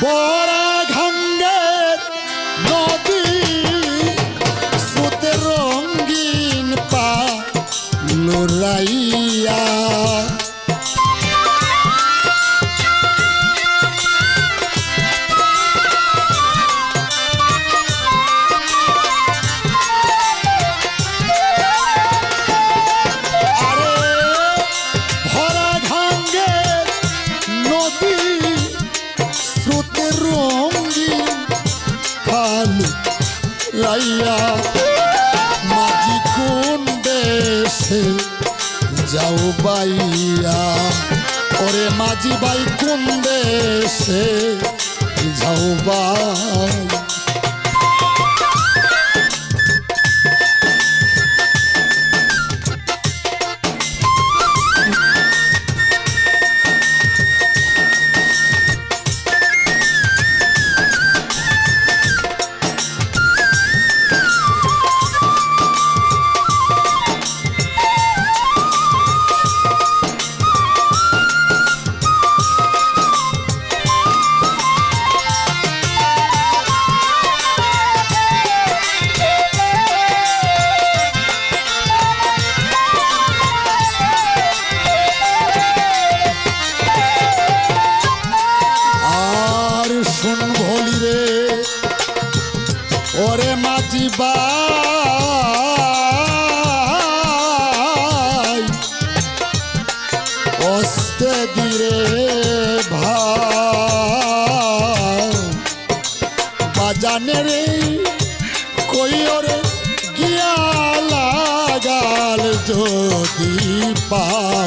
Bora! Raiya মাঝি কোন দেশে যাও বাইয়া? ওরে মাঝি বাই কোন দেশে যাও বাই বাই অস্তে দিরে ভাই। বাজানে গিয়া লাগাল যদি পাও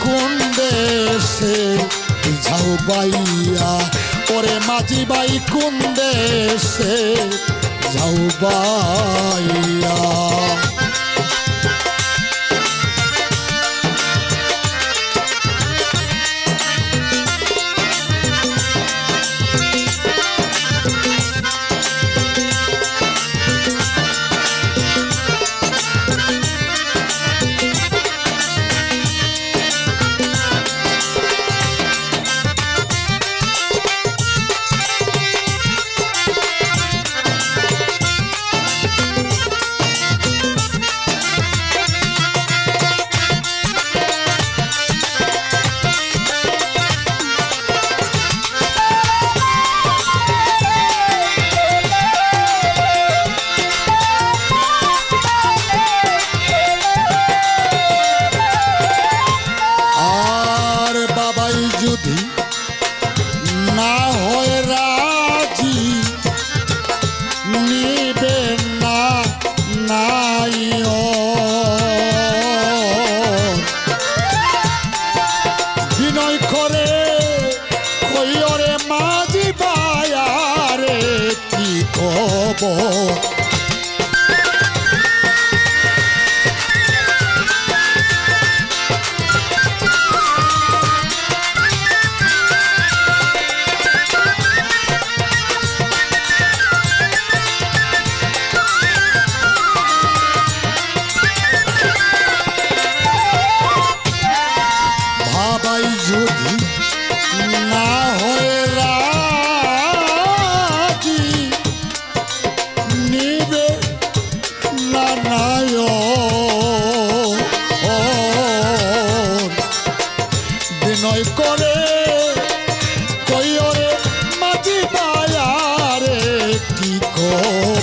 কোন দেশে? যাও বাইয়া ওরে মাঝি বাই কোন দেশে? যাও বাইয়া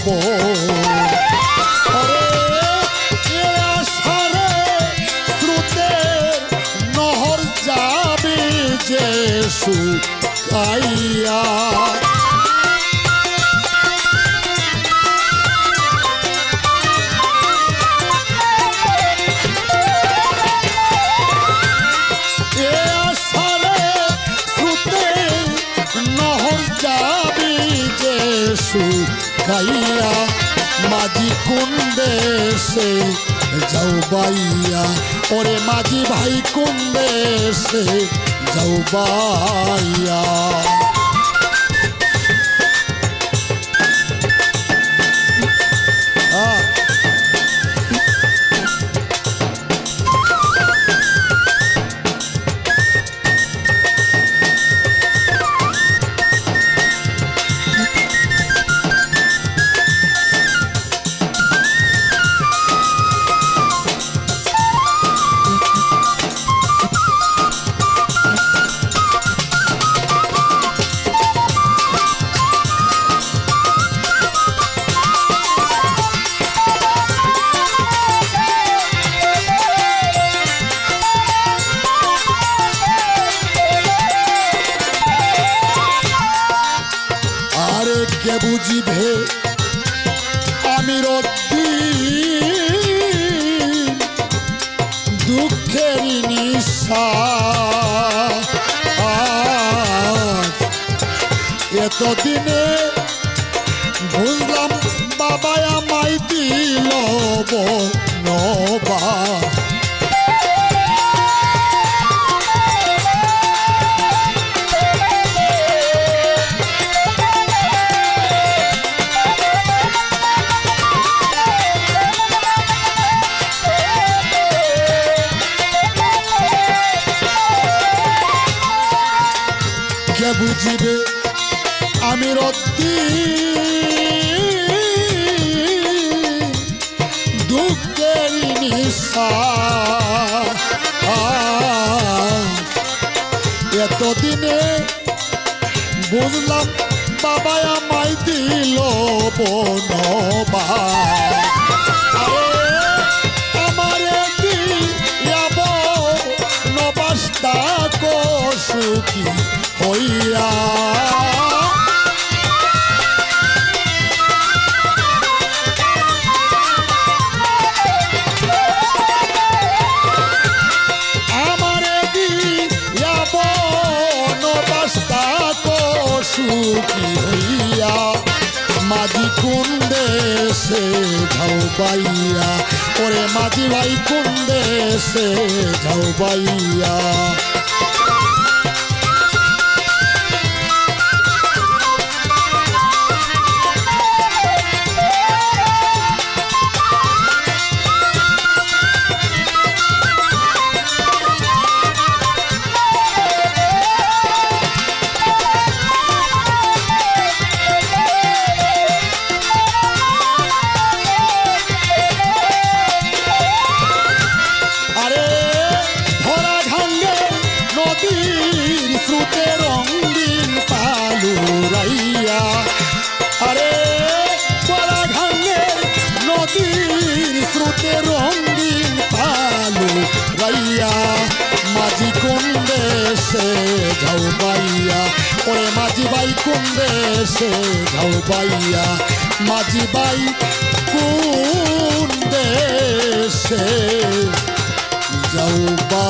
Oh. বাইয়া মাঝি কোন দেশে যাও বাইয়া? ওরে মাঝি ভাই কোন দেশে যাও বাইয়া? আমি এতদিনে বুঝলাম বাবা আমায় দিল নবা বুঝিবে আমি রত্তি দুঃখের এতদিনে বুঝলাম বাবা আমায় দিল বনবা আমারে নবাস্তা সুখী হইয়া। সুখী হইয়া, মাঝি কোন দেশে যাও বাইয়া ওরে মাঝি ভাই কোন দেশে যাও বাইয়া যাও বাইয়া ওরে মাঝি বাই কোন দেশে যাও বাইয়া মাঝি বাই কোন দেশে যাও বা